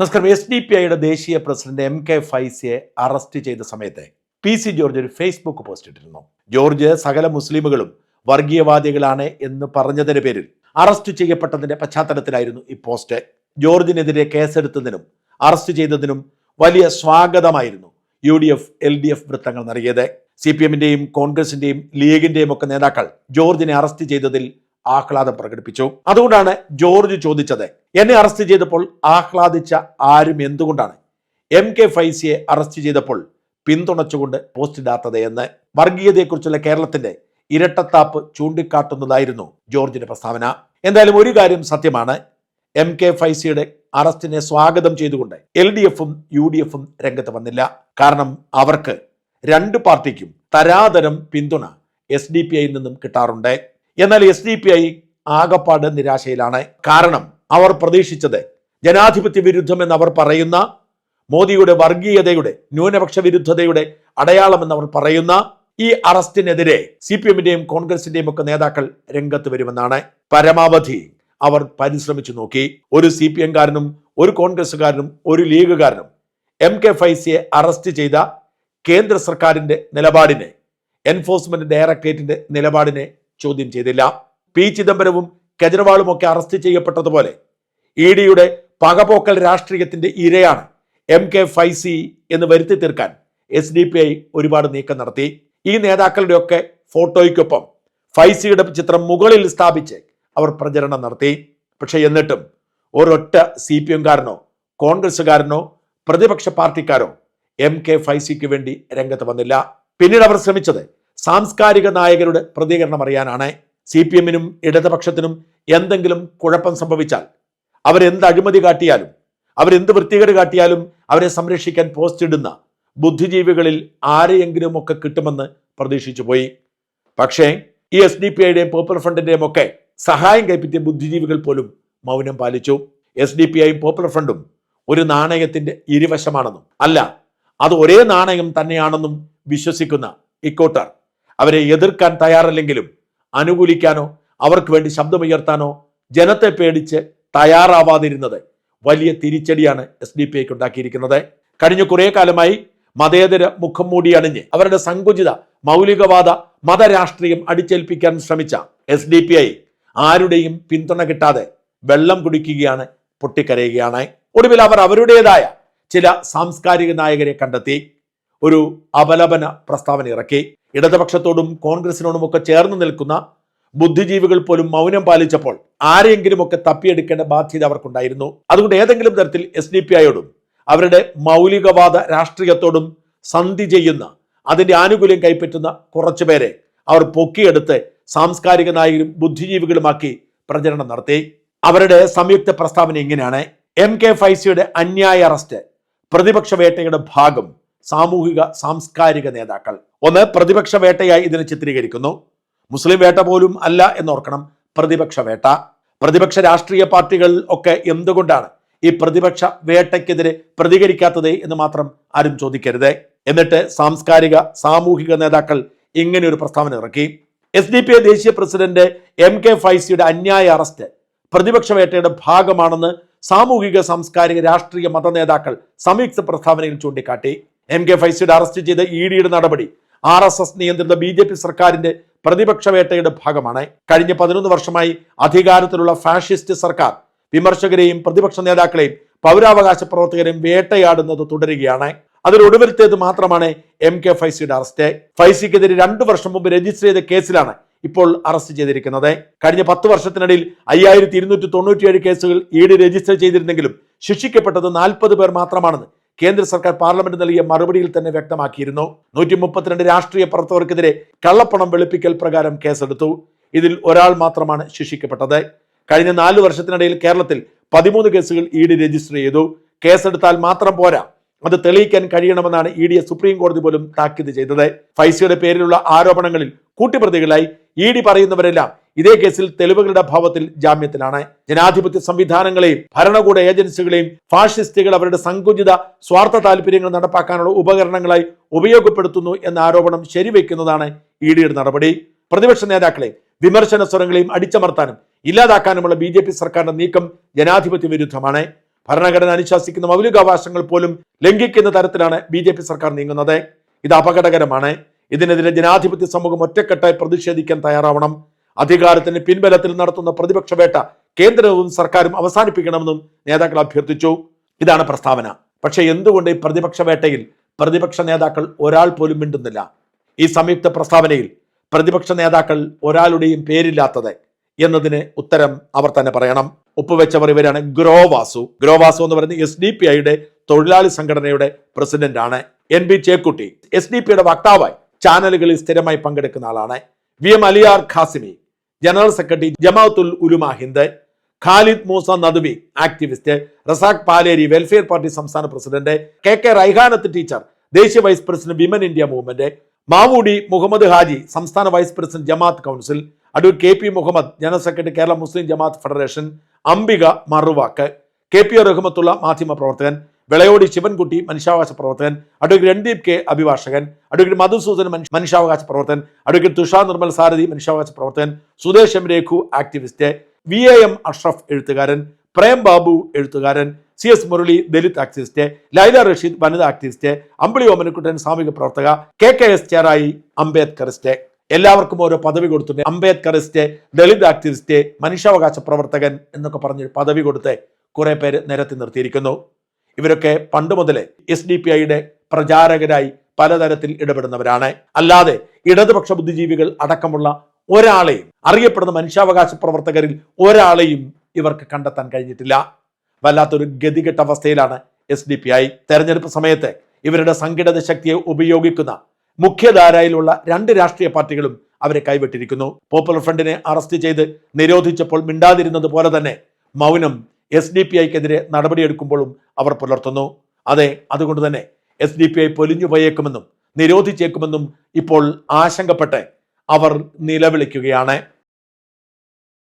നമസ്കാരം. S D P ഐയുടെ ദേശീയ പ്രസിഡന്റ് എം കെ ഫൈസിയെ അറസ്റ്റ് ചെയ്ത സമയത്ത് പി സി ജോർജ് ഒരു ഫേസ്ബുക്ക് പോസ്റ്റ് ഇട്ടിരുന്നു. ജോർജ് സകല മുസ്ലിമുകളും വർഗീയവാദികളാണ് എന്ന് പറഞ്ഞതിന്റെ പേരിൽ അറസ്റ്റ് ചെയ്യപ്പെട്ടതിന്റെ പശ്ചാത്തലത്തിലായിരുന്നു ഈ പോസ്റ്റ്. ജോർജിനെതിരെ കേസെടുത്തതിനും അറസ്റ്റ് ചെയ്തതിനും വലിയ സ്വാഗതമായിരുന്നു U D F L D F വൃത്തങ്ങൾ നൽകിയത്. സി പി എമ്മിന്റെയും കോൺഗ്രസിന്റെയും ലീഗിന്റെയും ഒക്കെ നേതാക്കൾ ജോർജിനെ അറസ്റ്റ് ചെയ്തതിൽ ആഹ്ലാദം പ്രകടിപ്പിച്ചു. അതുകൊണ്ടാണ് ജോർജ് ചോദിച്ചത് എന്നെ അറസ്റ്റ് ചെയ്തപ്പോൾ ആഹ്ലാദിച്ച ആരും എന്തുകൊണ്ടാണ്? എം കെ ഫൈസിയെ അറസ്റ്റ് ചെയ്തപ്പോൾ പിന്തുണച്ചുകൊണ്ട് പോസ്റ്റ് ഇടാത്തത് എന്ന് വർഗീയതയെക്കുറിച്ചുള്ള കേരളത്തിന്റെ ഇരട്ടത്താപ്പ് ചൂണ്ടിക്കാട്ടുന്നതായിരുന്നു ജോർജിന്റെ പ്രസ്താവന. എന്തായാലും ഒരു കാര്യം സത്യമാണ് എം കെ ഫൈസിയുടെ അറസ്റ്റിനെ സ്വാഗതം ചെയ്തുകൊണ്ട് എൽ ഡി എഫും യു ഡി എഫും രംഗത്ത് വന്നില്ല. കാരണം അവർക്ക് രണ്ട് പാർട്ടിക്കും തരാതരം പിന്തുണ എസ് ഡി പി ഐയിൽ നിന്നും കിട്ടാറുണ്ട്. എന്നാൽ എസ് ഡി പി ഐ ആകപ്പാട് നിരാശയിലാണ്. കാരണം അവർ പ്രതീക്ഷിച്ചത്. ജനാധിപത്യ വിരുദ്ധം എന്ന് അവർ പറയുന്ന മോദിയുടെ വർഗീയതയുടെ ന്യൂനപക്ഷ വിരുദ്ധതയുടെ അടയാളം എന്ന് അവർ പറയുന്ന ഈ അറസ്റ്റിനെതിരെ സി പി എമ്മിന്റെയും കോൺഗ്രസിന്റെയും ഒക്കെ നേതാക്കൾ രംഗത്ത് വരുമെന്നാണ്. പരമാവധി അവർ പരിശ്രമിച്ചു നോക്കി. ഒരു സി പി എംകാരനും ഒരു കോൺഗ്രസ്സുകാരനും ഒരു ലീഗുകാരനും എം കെ ഫൈസിയെ അറസ്റ്റ് ചെയ്ത കേന്ദ്ര സർക്കാരിന്റെ നിലപാടിനെ എൻഫോഴ്സ്മെന്റ് ഡയറക്ടറേറ്റിന്റെ നിലപാടിനെ ചോദ്യം ചെയ്തില്ല. പി ചിദംബരവും കെജ്രിവാളും ഒക്കെ അറസ്റ്റ് ചെയ്യപ്പെട്ടതുപോലെ ഇ ഡിയുടെ പകപോക്കൽ രാഷ്ട്രീയത്തിന്റെ ഇരയാണ് എം കെ ഫൈസി എന്ന് വരുത്തി തീർക്കാൻ എസ് ഡി പി ഐ ഒരുപാട് നീക്കം നടത്തി. ഈ നേതാക്കളുടെയൊക്കെ ഫോട്ടോയ്ക്കൊപ്പം ഫൈസിയുടെ ചിത്രം മുകളിൽ സ്ഥാപിച്ച് അവർ പ്രചരണം നടത്തി. പക്ഷെ എന്നിട്ടും ഒരൊറ്റ സി പി എംകാരനോ കോൺഗ്രസ്സുകാരനോ പ്രതിപക്ഷ പാർട്ടിക്കാരോ എം കെ ഫൈസിക്ക് വേണ്ടി രംഗത്ത് വന്നില്ല. പിന്നീട് അവർ ശ്രമിച്ചത് സാംസ്കാരിക നായകരുടെ പ്രതികരണം അറിയാനാണ്. സി പി എമ്മിനും ഇടതുപക്ഷത്തിനും എന്തെങ്കിലും കുഴപ്പം സംഭവിച്ചാൽ അവരെന്ത് അഴിമതി കാട്ടിയാലും അവരെന്ത് വൃത്തികേട് കാട്ടിയാലും അവരെ സംരക്ഷിക്കാൻ പോസ്റ്റ് ഇടുന്ന ബുദ്ധിജീവികളിൽ ആരെയെങ്കിലും ഒക്കെ കിട്ടുമെന്ന് പ്രതീക്ഷിച്ചു പോയി. പക്ഷേ ഈ എസ് ഡി പി ഐയുടെയും പോപ്പുലർ ഫ്രണ്ടിന്റെയും ഒക്കെ സഹായം കൈപ്പറ്റിയ ബുദ്ധിജീവികൾ പോലും മൗനം പാലിച്ചു. എസ് ഡി പി ഐയും പോപ്പുലർ ഫ്രണ്ടും ഒരു നാണയത്തിന്റെ ഇരുവശമാണെന്നും അല്ല അത് ഒരേ നാണയം തന്നെയാണെന്നും വിശ്വസിക്കുന്ന ഇക്കോട്ടർ അവരെ എതിർക്കാൻ തയ്യാറല്ലെങ്കിലും അനുകൂലിക്കാനോ അവർക്ക് വേണ്ടി ശബ്ദമുയർത്താനോ ജനത്തെ പേടിച്ച് തയ്യാറാവാതിരുന്നത് വലിയ തിരിച്ചടിയാണ് എസ് ഡി പി ഐക്ക് ഉണ്ടാക്കിയിരിക്കുന്നത്. കഴിഞ്ഞ കുറേ കാലമായി മതേതര മുഖം മൂടി അണിഞ്ഞ് അവരുടെ സങ്കുചിത മൗലികവാദ മതരാഷ്ട്രീയം അടിച്ചേൽപ്പിക്കാൻ ശ്രമിച്ച എസ് ഡി പി ഐ ആരുടെയും പിന്തുണ കിട്ടാതെ വെള്ളം കുടിക്കുകയാണ് പൊട്ടിക്കരയുകയാണ്. ഒടുവിൽ അവർ അവരുടേതായ ചില സാംസ്കാരിക നായകരെ കണ്ടെത്തി ഒരു അപലപന പ്രസ്താവന ഇറക്കി. ഇടതുപക്ഷത്തോടും കോൺഗ്രസിനോടും ഒക്കെ ചേർന്ന് നിൽക്കുന്ന ബുദ്ധിജീവികൾ പോലും മൗനം പാലിച്ചപ്പോൾ ആരെങ്കിലും ഒക്കെ തപ്പിയെടുക്കേണ്ട ബാധ്യത അവർക്കുണ്ടായിരുന്നു. അതുകൊണ്ട് ഏതെങ്കിലും തരത്തിൽ എസ് ഡി പി ഐയോടും അവരുടെ മൗലികവാദ രാഷ്ട്രീയത്തോടും സന്ധി ചെയ്യുന്ന അതിന്റെ ആനുകൂല്യം കൈപ്പറ്റുന്ന കുറച്ചുപേരെ അവർ പൊക്കിയെടുത്ത് സാംസ്കാരിക നായകരും ബുദ്ധിജീവികളുമാക്കി പ്രചരണം നടത്തി. അവരുടെ സംയുക്ത പ്രസ്താവന ഇങ്ങനെയാണ്. എം കെ ഫൈസിയുടെ അന്യായ അറസ്റ്റ് പ്രതിപക്ഷ വേട്ടയുടെ ഭാഗം സാമൂഹിക സാംസ്കാരിക നേതാക്കൾ. ഒന്ന് പ്രതിപക്ഷ വേട്ടയായി ഇതിനെ ചിത്രീകരിക്കുന്നു. മുസ്ലിം വേട്ട പോലും അല്ല എന്നോർക്കണം. പ്രതിപക്ഷ വേട്ട. പ്രതിപക്ഷ രാഷ്ട്രീയ പാർട്ടികൾ ഒക്കെ എന്തുകൊണ്ടാണ് ഈ പ്രതിപക്ഷ വേട്ടയ്ക്കെതിരെ പ്രതികരിക്കാത്തത് എന്ന് മാത്രം ആരും ചോദിക്കരുത്. എന്നിട്ട് സാംസ്കാരിക സാമൂഹിക നേതാക്കൾ ഇങ്ങനെ ഒരു പ്രസ്താവന ഇറക്കി. എസ് ഡി പി ഐ ദേശീയ പ്രസിഡന്റ് എം കെ ഫൈസിയുടെ അന്യായ അറസ്റ്റ് പ്രതിപക്ഷ വേട്ടയുടെ ഭാഗമാണെന്ന് സാമൂഹിക സാംസ്കാരിക രാഷ്ട്രീയ മത നേതാക്കൾ സംയുക്ത പ്രസ്താവനയിൽ ചൂണ്ടിക്കാട്ടി. എം കെ ഫൈസിയുടെ അറസ്റ്റ് ചെയ്ത ഇ ഡിയുടെ നടപടി ആർ എസ് എസ് നിയന്ത്രിത ബി ജെ പി സർക്കാരിന്റെ പ്രതിപക്ഷ വേട്ടയുടെ ഭാഗമാണ്. കഴിഞ്ഞ പതിനൊന്ന് വർഷമായി അധികാരത്തിലുള്ള ഫാഷിസ്റ്റ് സർക്കാർ വിമർശകരെയും പ്രതിപക്ഷ നേതാക്കളെയും പൗരാവകാശ പ്രവർത്തകരെയും വേട്ടയാടുന്നത് തുടരുകയാണ്. അതിലൊടുവിലത്തേത് മാത്രമാണ് എം കെ ഫൈസിയുടെ അറസ്റ്റ്. ഫൈസിക്കെതിരെ രണ്ടു വർഷം മുമ്പ് രജിസ്റ്റർ ചെയ്ത കേസിലാണ് ഇപ്പോൾ അറസ്റ്റ് ചെയ്തിരിക്കുന്നത്. കഴിഞ്ഞ പത്ത് വർഷത്തിനിടയിൽ അയ്യായിരത്തി ഇരുന്നൂറ്റി തൊണ്ണൂറ്റിയേഴ് കേസുകൾ ഇ ഡി രജിസ്റ്റർ ചെയ്തിരുന്നെങ്കിലും ശിക്ഷിക്കപ്പെട്ടത് നാൽപ്പത് പേർ മാത്രമാണെന്ന് കേന്ദ്ര സർക്കാർ പാർലമെന്റ് നൽകിയ മറുപടിയിൽ തന്നെ വ്യക്തമാക്കിയിരുന്നു. നൂറ്റി മുപ്പത്തിരണ്ട് രാഷ്ട്രീയ പ്രവർത്തകർക്കെതിരെ കള്ളപ്പണം വെളുപ്പിക്കൽ പ്രകാരം കേസെടുത്തു. ഇതിൽ ഒരാൾ മാത്രമാണ് ശിക്ഷിക്കപ്പെട്ടത്. കഴിഞ്ഞ നാല് വർഷത്തിനിടയിൽ കേരളത്തിൽ പതിമൂന്ന് കേസുകൾ ഇ ഡി രജിസ്റ്റർ ചെയ്തു. കേസെടുത്താൽ മാത്രം പോരാ. അത് തെളിയിക്കാൻ കഴിയണമെന്നാണ് ഇ ഡിയെ സുപ്രീം കോടതി പോലും താക്കീത് ചെയ്തത്. ഫൈസിയുടെ പേരിലുള്ള ആരോപണങ്ങളിൽ കൂട്ടുപ്രതികളായി ഇ ഡി പറയുന്നവരെല്ലാം ഇതേ കേസിൽ തെളിവുകളുടെ അഭാവത്തിൽ ജാമ്യത്തിലാണ്. ജനാധിപത്യ സംവിധാനങ്ങളെയും ഭരണകൂട ഏജൻസികളെയും ഫാഷിസ്റ്റുകൾ അവരുടെ സങ്കുചിത സ്വാർത്ഥ താല്പര്യങ്ങൾ നടപ്പാക്കാനുള്ള ഉപകരണങ്ങളായി ഉപയോഗപ്പെടുത്തുന്നു എന്ന ആരോപണം ശരിവെക്കുന്നതാണ് ഇ ഡിയുടെ നടപടി. പ്രതിപക്ഷ നേതാക്കളെ വിമർശന സ്വരങ്ങളെയും അടിച്ചമർത്താനും ഇല്ലാതാക്കാനുമുള്ള ബി ജെ പി സർക്കാരിന്റെ നീക്കം ജനാധിപത്യ വിരുദ്ധമാണ്. ഭരണഘടന അനുശാസിക്കുന്ന മൗലികാവകാശങ്ങൾ പോലും ലംഘിക്കുന്ന തരത്തിലാണ് ബി ജെ പി സർക്കാർ നീങ്ങുന്നത്. ഇത് അപകടകരമാണ്. ഇതിനെതിരെ ജനാധിപത്യ സമൂഹം ഒറ്റക്കെട്ടായി പ്രതിഷേധിക്കാൻ തയ്യാറാവണം. അധികാരത്തിന് പിൻബലത്തിൽ നടത്തുന്ന പ്രതിപക്ഷ വേട്ട കേന്ദ്രവും സർക്കാരും അവസാനിപ്പിക്കണമെന്നും നേതാക്കൾ അഭ്യർത്ഥിച്ചു. ഇതാണ് പ്രസ്താവന. പക്ഷേ എന്തുകൊണ്ട് ഈ പ്രതിപക്ഷ വേട്ടയിൽ പ്രതിപക്ഷ നേതാക്കൾ ഒരാൾ പോലും മിണ്ടുന്നില്ല? ഈ സംയുക്ത പ്രസ്താവനയിൽ പ്രതിപക്ഷ നേതാക്കൾ ഒരാളുടെയും പേരില്ലാത്തത് എന്നതിന് ഉത്തരം അവർ തന്നെ പറയണം. ഒപ്പുവെച്ചവർ ഇവരാണ് ഗ്രോവാസു. ഗ്രോവാസു എന്ന് പറയുന്നത് എസ് ഡി പി ഐയുടെ തൊഴിലാളി സംഘടനയുടെ പ്രസിഡന്റ് ആണ് N B Chekkutty S D പിയുടെ വക്താവായി ചാനലുകളിൽ സ്ഥിരമായി പങ്കെടുക്കുന്ന ആളാണ്. V M Aliyar Khasimi. General secretary Jamaatul Ulama Hind Khalid Moosa Nadvi activist Razak Paleri welfare party സംസ്ഥാന president K K Raihanath teacher ദേശീയ vice president women India movement Mavoodi Muhammad Haji സംസ്ഥാന vice president Jamaat council Adoor K P Muhammad general secretary Kerala Muslim Jamaat federation Ambika Maruvakku K P Rahmathulla മാധ്യമ പ്രവർത്തകൻ വിളയോടി ശിവൻകുട്ടി മനുഷ്യാവകാശ പ്രവർത്തകൻ. Advocate Randeep K അഭിഭാഷകൻ. Advocate Madhusudan മനുഷ്യാവകാശ പ്രവർത്തകൻ. Advocate Tushar Nirmal സാരഥി മനുഷ്യാവകാശ പ്രവർത്തകൻ. Sudesam Rekhu activist V. A. M. Ashraf എഴുത്തുകാരൻ. പ്രേം ബാബു എഴുത്തുകാരൻ. C. S. Murali Dalit activist Laila Rasheed വനിത ആക്ടിവിസ്റ്റ് അമ്പിളി ഓമനക്കുട്ടൻ സാമൂഹിക പ്രവർത്തക. K. K. S. Cherai Ambedkarist. എല്ലാവർക്കും ഓരോ പദവി കൊടുത്തിട്ടുണ്ട് അംബേദ്കറിസ്റ്റ് ദളിത് ആക്ടിവിസ്റ്റ് മനുഷ്യാവകാശ പ്രവർത്തകൻ എന്നൊക്കെ പറഞ്ഞ് പദവി കൊടുത്ത് കുറെ പേര് നിരത്തി നിർത്തിയിരിക്കുന്നു. ഇവരൊക്കെ പണ്ട് മുതലേ എസ് ഡി പി ഐയുടെ പ്രചാരകരായി പലതരത്തിൽ ഇടപെടുന്നവരാണ്. അല്ലാതെ ഇടതുപക്ഷ ബുദ്ധിജീവികൾ അടക്കമുള്ള ഒരാളെയും അറിയപ്പെടുന്ന മനുഷ്യാവകാശ പ്രവർത്തകരിൽ ഒരാളെയും ഇവർക്ക് കണ്ടെത്താൻ കഴിഞ്ഞിട്ടില്ല. വല്ലാത്തൊരു ഗതികെട്ട അവസ്ഥയിലാണ് എസ് ഡി പി ഐ. തെരഞ്ഞെടുപ്പ് സമയത്ത് ഇവരുടെ സംഘടിത ശക്തിയെ ഉപയോഗിക്കുന്ന മുഖ്യധാരയിലുള്ള രണ്ട് രാഷ്ട്രീയ പാർട്ടികളും അവരെ കൈവിട്ടിരിക്കുന്നു. പോപ്പുലർ ഫ്രണ്ടിനെ അറസ്റ്റ് ചെയ്ത് നിരോധിച്ചപ്പോൾ മിണ്ടാതിരുന്നത് പോലെ തന്നെ മൗനം എസ് ഡി പി ഐക്കെതിരെ നടപടിയെടുക്കുമ്പോഴും അവർ പുലർത്തുന്നു. അതെ അതുകൊണ്ട് തന്നെ എസ് ഡി പി ഐ പൊലിഞ്ഞു പോയേക്കുമെന്നും നിരോധിച്ചേക്കുമെന്നും ഇപ്പോൾ ആശങ്കപ്പെട്ട് അവർ നിലവിളിക്കുകയാണ്.